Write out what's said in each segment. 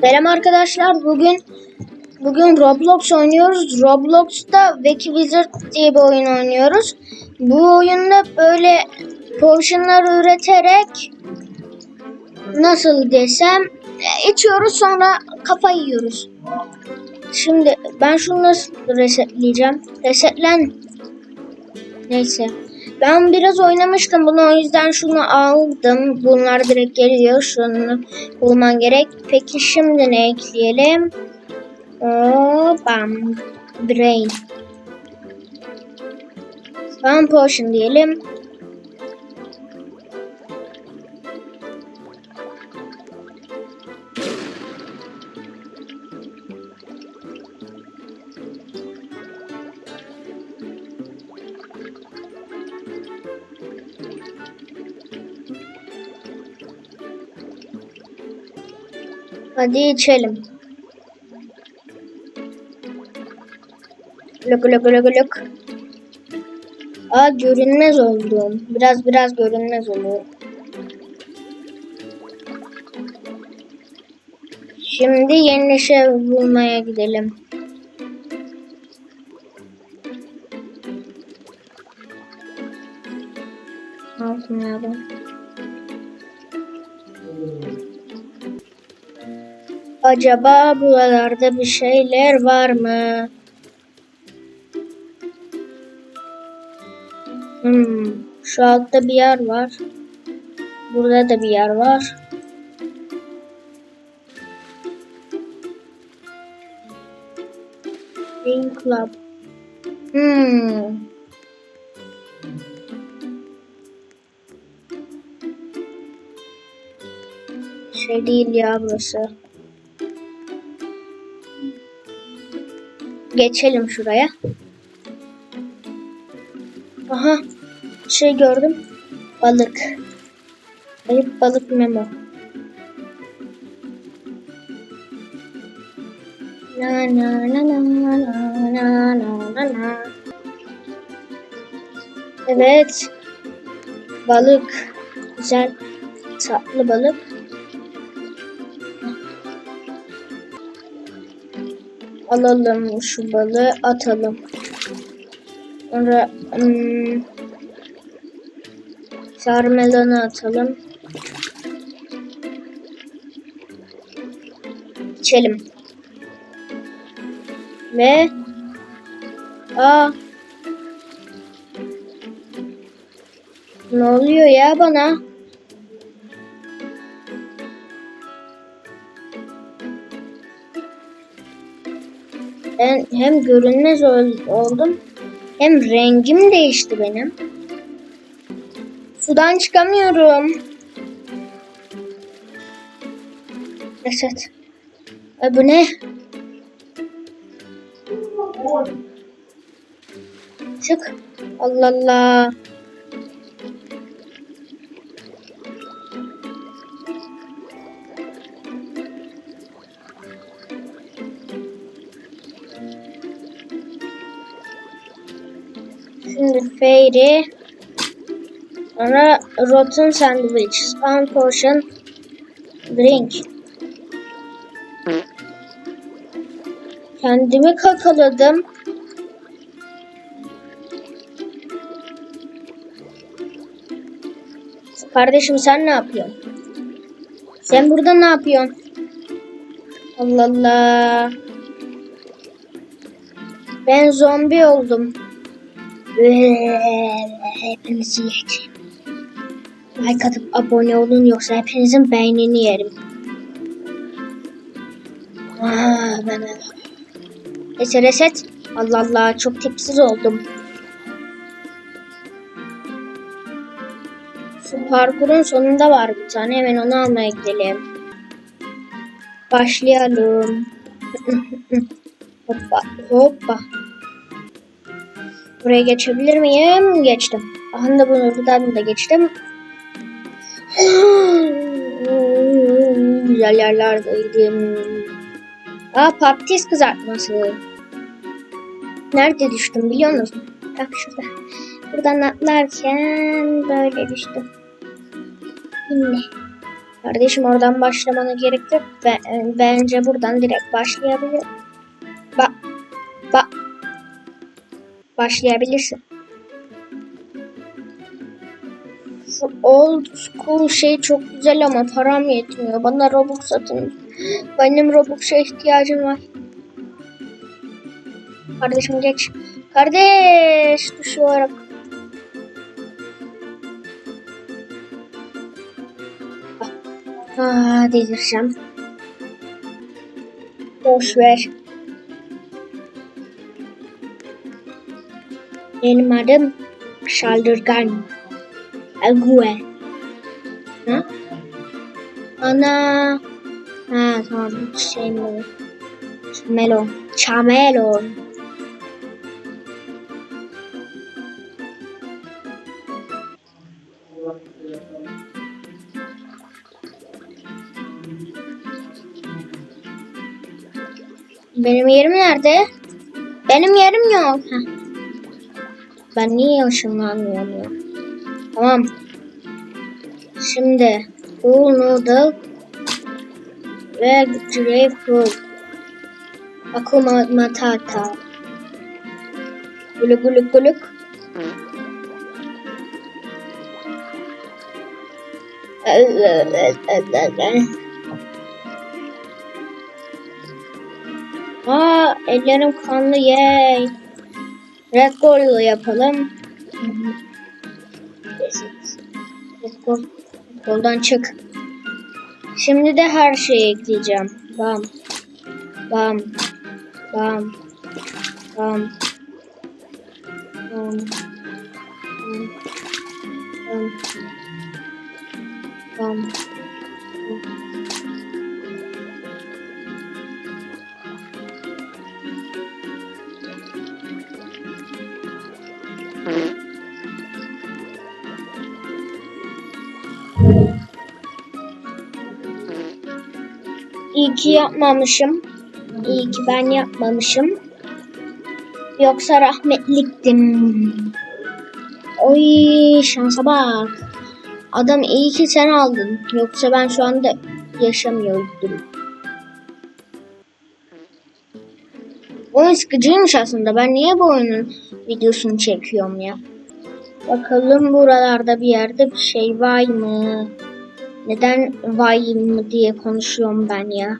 Selam arkadaşlar. Bugün bugün Roblox oynuyoruz. Roblox'ta Wacky Wizard diye bir oyun oynuyoruz. Bu oyunda böyle potionlar üreterek nasıl desem e, içiyoruz sonra kafa yiyoruz. Şimdi ben şunu nasıl resetleyeceğim? Resetlen. Neyse. Ben biraz oynamıştım bunu o yüzden şunu aldım. Bunlar direkt geliyor. Şunu bulman gerek. Peki şimdi ne ekleyelim? Oo, bam. Brain. Spam potion diyelim. Hadi içelim. Lök lök lök lök. Aa görünmez oldum. Biraz biraz görünmez oluyor. Şimdi yeni neşe bulmaya gidelim. Acaba buralarda bir şeyler var mı? Hmm, şu altta bir yer var. Burada da bir yer var. Green Club. Hmm. Şey değil ya burası. geçelim şuraya. Aha şey gördüm. Balık. Ayıp balık memo. La la la la la la la la. Evet. Balık. Güzel tatlı balık. Alalım şu balığı atalım. Sonra hmm, sarmelanı atalım. İçelim. Ve Aa Ne oluyor ya bana? Ben hem görünmez ol- oldum hem rengim değişti benim. Sudan çıkamıyorum. Reset. E bu ne? Çık. Allah Allah. Fairy. Sonra rotten sandwich. Spawn portion. Drink. Kendimi kakaladım. Kardeşim sen ne yapıyorsun? Sen burada ne yapıyorsun? Allah Allah. Ben zombi oldum. Hepinizi yiyeceğim. Like atıp abone olun yoksa hepinizin beynini yerim. Aa, ben Neyse reset. Allah Allah çok tipsiz oldum. Şu parkurun sonunda var bir tane. Hemen onu almaya gidelim. Başlayalım. hoppa hoppa. Buraya geçebilir miyim? Geçtim. Aha da bunu buradan da geçtim. Güzel yerlerdeydim. Aa patates kızartması. Nerede düştüm biliyor musun? Bak şurada. Buradan atlarken böyle düştüm. Yine. Kardeşim oradan başlamana gerek yok. Ben, bence buradan direkt başlayabilir. Bak. Bak. Başlayabilirsin. Şu old school şey çok güzel ama param yetmiyor. Bana Robux satın. Benim Robux'a ihtiyacım var. Kardeşim geç. Kardeş düşüyorum. Aa, delireceğim. Boş ver. Benim adım Şaldırgan. Ague. Ha? Ana. Ha tamam. Şey mi? Melon. Çamelon. Benim yerim nerede? Benim yerim yok. Heh. Ben niye ışınlanmıyorum ya? Tamam. Şimdi cool noodle ve grapefruit. Akuma matata. Guluk guluk guluk. Aa ellerim kanlı yey. Rekorla yapalım. Rekor. Koldan çık. Şimdi de her şeyi ekleyeceğim. Bam. Bam. Bam. Bam. Bam. Bam. Bam. bam. Ki yapmamışım. İyi ki ben yapmamışım. Yoksa rahmetliktim. Oy şansa bak. Adam iyi ki sen aldın. Yoksa ben şu anda yaşamıyordum. Oyun sıkıcıymış aslında. Ben niye bu oyunun videosunu çekiyorum ya? Bakalım buralarda bir yerde bir şey var mı? Neden vay mı diye konuşuyorum ben ya.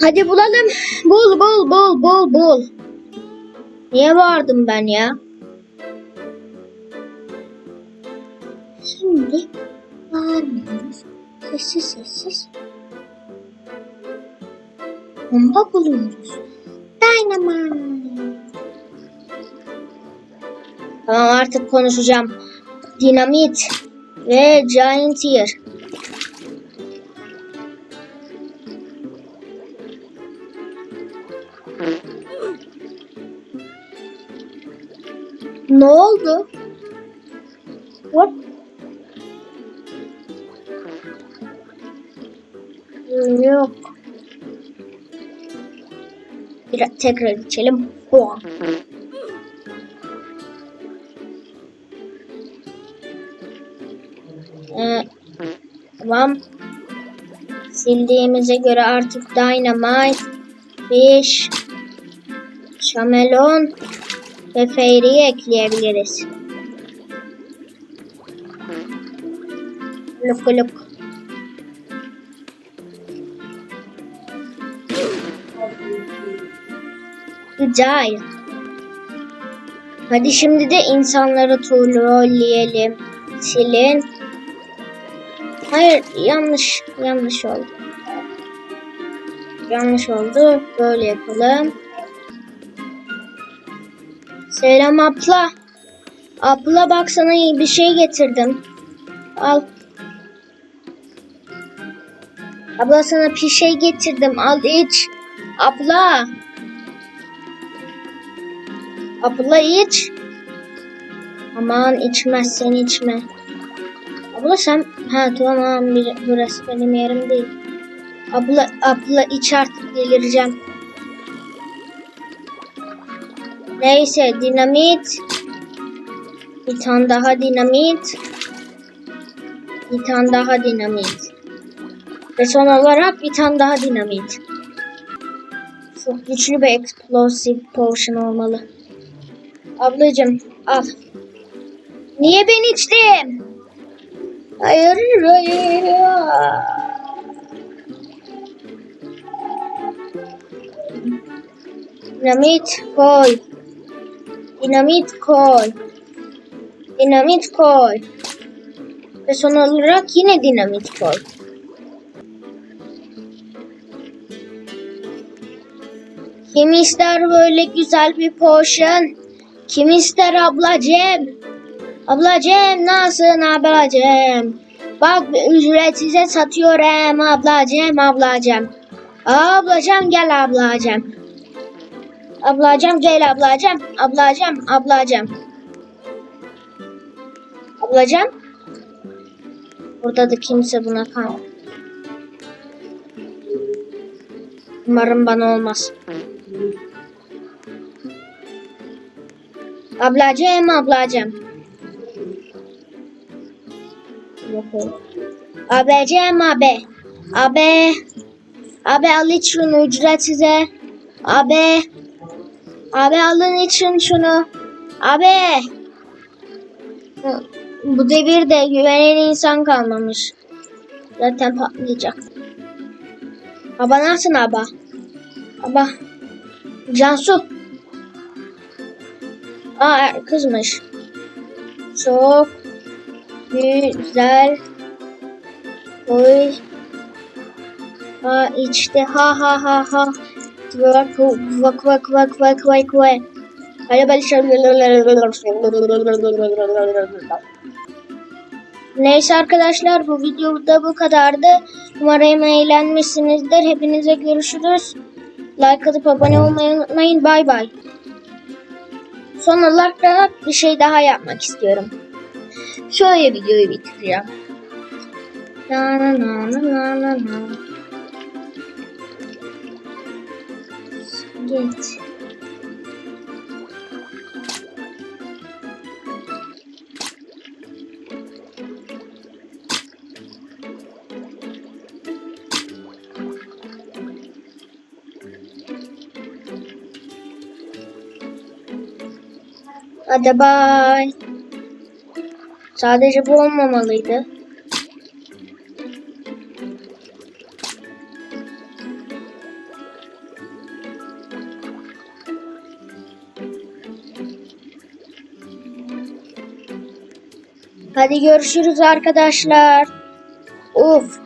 Hadi bulalım. Bul bul bul bul bul. Niye vardım ben ya? Şimdi bağırmıyoruz. Sessiz sessiz. Bomba buluyoruz. Dynamite. Tamam artık konuşacağım. Dinamit ve Giant Ear. Ne oldu? What? Yok. Bir tekrar içelim. Boğa. Ee, tamam. Sildiğimize göre artık Dynamite, Fish, Şamelon ve Fairy'yi ekleyebiliriz. Luk luk. Güzel. Hadi şimdi de insanları trolleyelim. Silin. Hayır yanlış yanlış oldu. Yanlış oldu. Böyle yapalım. Selam abla. Abla bak sana iyi bir şey getirdim. Al. Abla sana bir şey getirdim. Al iç. Abla. Abla iç. Aman içmezsen içme. Abla sen... Ha tamam burası benim yerim değil. Abla abla iç artık delireceğim. Neyse dinamit. Bir tane daha dinamit. Bir tane daha dinamit. Ve son olarak bir tane daha dinamit. Çok güçlü bir explosive potion olmalı. Ablacım al. Niye ben içtim? Hayır hayır. Dinamit koy. Dinamit koy. Dinamit koy. Ve son olarak yine dinamit koy. Kim ister böyle güzel bir potion? Kim ister ablacığım? Ablacığım nasılsın ablacığım? Bak ücretsize satıyorum ablacığım ablacığım. Ablacığım gel ablacığım. Ablacığım gel ablacığım. Ablacığım ablacığım. Ablacığım. Burada da kimse buna kal. Umarım bana olmaz. Yok yok. Abicim abi. Abi. Abi al şunu ücretsize. Abi. Abi alın için şunu. Abi. Bu devirde güvenen insan kalmamış. Zaten patlayacak. Aba nasılsın aba? Aba. Cansu. Aa kızmış. Çok güzel. Oy. Ha içti ha ha ha ha. Vak vak vak vak vak vak. Hadi ben Neyse arkadaşlar bu videoda bu kadardı. Umarım eğlenmişsinizdir. Hepinize görüşürüz. Like atıp abone olmayı unutmayın. Bay bay. Son olarak bir şey daha yapmak istiyorum. Şöyle videoyu bitireceğim. Na na na na na na Git. Hadi bay. Sadece bu olmamalıydı. Hadi görüşürüz arkadaşlar. Of